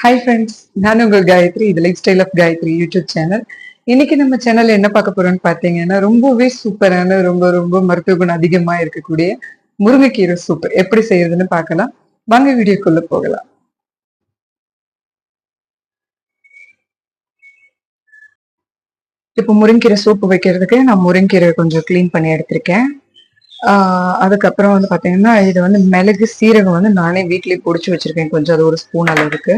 Hi friends நான் உங்கள் காயத்ரி இது life style of Gayathri YouTube channel இன்னைக்கு நம்ம சேனல் என்ன பார்க்க போறோம்னு பார்த்தீங்கன்னா ரொம்பவே சூப்பரான ரொம்ப ரொம்ப மருத்துவ குணம் அதிகமா இருக்கக்கூடிய முருங்கைக்கீரை சூப் எப்படி செய்யறதுன்னு பார்க்கலாம். வாங்க வீடியோக்குள்ள போகலாம். இப்போ முருங்கீரை சூப்பு வைக்கிறதுக்கு நான் முருங்கீரை கொஞ்சம் க்ளீன் பண்ணி எடுத்திருக்கேன். ஆஹ் அதுக்கப்புறம் வந்து பாத்தீங்கன்னா இது வந்து மிளகு சீரகம் வந்து நானே வீட்லயே பொடிச்சு வச்சிருக்கேன். கொஞ்சம் அது ஒரு ஸ்பூன் அளவுக்கு.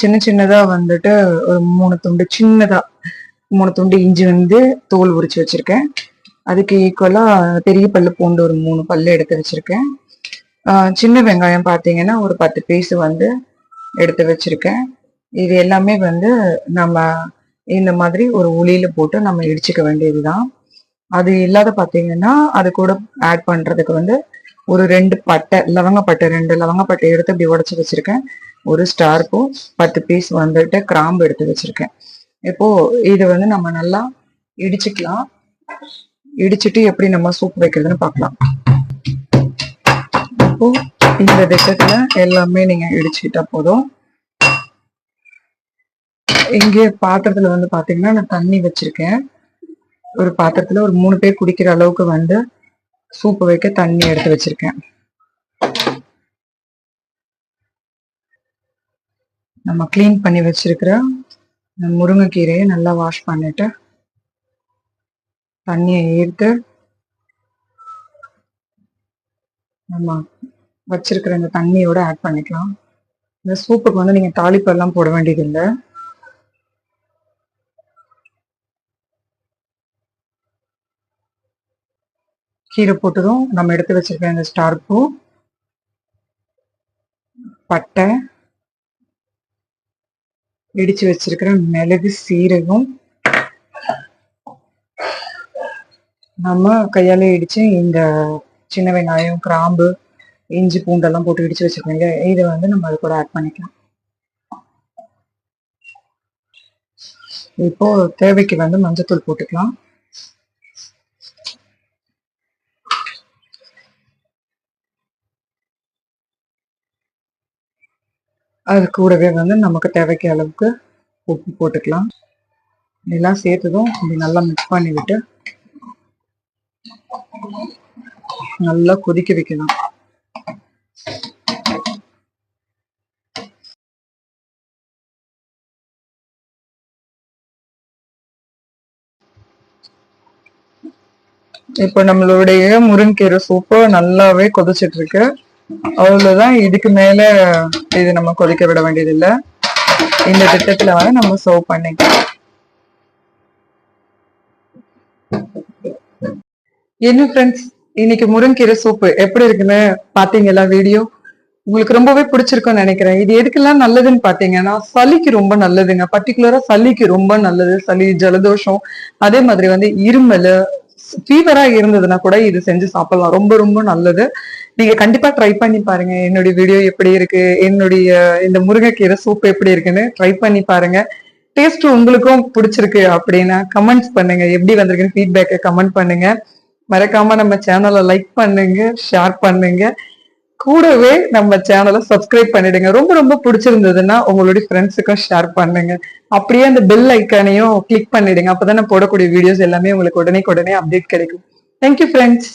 சின்ன சின்னதா வந்துட்டு ஒரு மூணு துண்டு சின்னதா மூணு துண்டு இஞ்சி வந்து தோல் உரிச்சு வச்சிருக்கேன். அதுக்கு ஈக்குவலா பெரிய பல்லு பூண்டு ஒரு மூணு பல்லு எடுத்து வச்சிருக்கேன். சின்ன வெங்காயம் பார்த்தீங்கன்னா ஒரு பத்து பீஸ் வந்து எடுத்து வச்சிருக்கேன். இது எல்லாமே வந்து நம்ம இந்த மாதிரி ஒரு உளியில போட்டு நம்ம இடிச்சுக்க வேண்டியதுதான். அது இல்லாத பார்த்தீங்கன்னா அது கூட ஆட் பண்றதுக்கு வந்து ஒரு ரெண்டு பட்டை லவங்கப்பட்டை ரெண்டு லவங்கப்பட்டை எடுத்து இப்படி உடச்சி வச்சிருக்கேன். ஒரு ஸ்டார் பத்து பீஸ் வந்துட்டு கிராம்பு எடுத்து வச்சிருக்கேன். இப்போ இது வந்து நம்ம நல்லா இடிச்சுக்கலாம். இடிச்சுட்டு எப்படி நம்ம சூப் வைக்கிறதுன்னு பார்க்கலாம். இப்போ இந்த திட்டத்துல எல்லாமே நீங்க இடிச்சுக்கிட்டா போதும். இங்கே பாத்திரத்துல வந்து பாத்தீங்கன்னா நான் தண்ணி வச்சிருக்கேன். ஒரு பாத்திரத்துல ஒரு மூணு பேர் குடிக்கிற அளவுக்கு வந்து சூப்பு வைக்க தண்ணி எடுத்து வச்சிருக்கேன். நம்ம க்ளீன் பண்ணி வச்சிருக்கிற முருங்கைக்கீரையை நல்லா வாஷ் பண்ணிட்டு தண்ணியை ஈர்த்து நம்ம வச்சிருக்கிற இந்த தண்ணியோட ஆட் பண்ணிக்கலாம். இந்த சூப்புக்கு வந்து நீங்கள் தாளிப்பெல்லாம் போட போட வேண்டியதில்லை. கீரை போட்டதும் நம்ம எடுத்து வச்சிருக்க இந்த ஸ்டார் பூ பட்டை இடிச்சு வச்சிருக்கிற மிளகு சீரகம். நம்ம கையால இடிச்சு இந்த சின்ன வெங்காயம் கிராம்பு இஞ்சி பூண்டெல்லாம் போட்டு இடிச்சு வச்சிருக்கோங்க இதை வந்து நம்ம அது கூட ஆட் பண்ணிக்கலாம். இப்போ தேவைக்கு வந்து மஞ்சத்தூள் போட்டுக்கலாம். அது கூடவே வந்து நமக்கு தேவைக்கு அளவுக்கு உப்பு போட்டுக்கலாம். இதெல்லாம் சேர்த்ததும் இப்படி நல்லா மிக்ஸ் பண்ணி விட்டு நல்லா கொதிக்க வைக்கணும். இப்போ நம்மளுடைய முருங்கீரை சூப்பு நல்லாவே கொதிச்சிட்டு இருக்கு. அவ்வளவுதான். இதுக்கு மேல இது நம்ம கொதிக்க விட வேண்டியதில்லை. இந்த திட்டத்துல வந்து நம்ம சர்வ் பண்ணிக்கலாம். என்ன ஃப்ரெண்ட்ஸ் இன்னைக்கு முருங்கீரை சூப்பு எப்படி இருக்குன்னு பாத்தீங்களா வீடியோ உங்களுக்கு ரொம்பவே பிடிச்சிருக்கும்னு நினைக்கிறேன். இது எதுக்கெல்லாம் நல்லதுன்னு பாத்தீங்கன்னா சளிக்கு ரொம்ப நல்லதுங்க. பர்டிகுலரா சளிக்கு ரொம்ப நல்லது. சளி ஜலதோஷம் அதே மாதிரி வந்து இருமல் ஃபீவரா இருந்ததுன்னா கூட இது செஞ்சு சாப்பிடலாம். ரொம்ப ரொம்ப நல்லது. நீங்க கண்டிப்பா ட்ரை பண்ணி பாருங்க. என்னுடைய வீடியோ எப்படி இருக்கு? என்னுடைய இந்த முருங்கைக்கீரை சூப் எப்படி இருக்குன்னு ட்ரை பண்ணி பாருங்க. டேஸ்ட் உங்களுக்கும் பிடிச்சிருக்கு அப்படின்னா கமெண்ட்ஸ் பண்ணுங்க. எப்படி வந்திருக்குன்னு ஃபீட்பேக்கை கமெண்ட் பண்ணுங்க. மறக்காம நம்ம சேனலை லைக் பண்ணுங்க ஷேர் பண்ணுங்க. கூடவே நம்ம சேனலை சப்ஸ்கிரைப் பண்ணிடுங்க. ரொம்ப ரொம்ப பிடிச்சிருந்ததுன்னா உங்களுடைய ஃப்ரெண்ட்ஸுக்கும் ஷேர் பண்ணுங்க. அப்படியே அந்த பெல் ஐக்கானையும் கிளிக் பண்ணிடுங்க. அப்பதான் போடக்கூடிய வீடியோஸ் எல்லாமே உங்களுக்கு உடனே உடனே அப்டேட் கிடைக்கும். Thank you friends